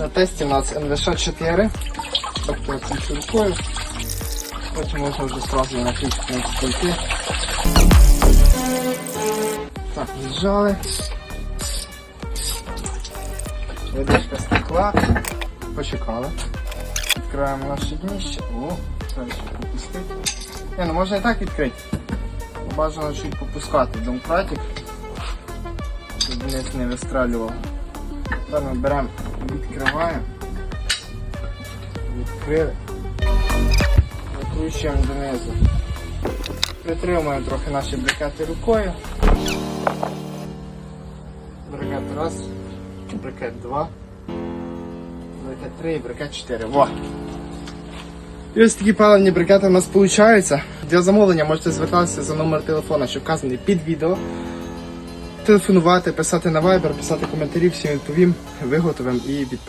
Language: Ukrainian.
На тесті у нас НВШ-4. Тобто цим рукою. Потім можна вже сразу на ключ в. Так, віджали. Водичка стекла. Почекали. Відкриваємо наше дніще. О, це ще попустити. Не, ну можна і так відкрити. Бажано чуть попускати домкратик, щоб не вистрелював. Ми беремо, відкриваємо. Відкрили. Викручуємо донизу. Притримуємо трохи наші брикети рукою. Брикет раз, брикет два, брикет три і брикет чотири. Во! І ось такі паливні брикети у нас виходить. Для замовлення можете звертатися за номер телефона, що вказаний під відео. Телефонувати, писати на Viber, писати коментарі, всім відповім, виготовим і відправимо.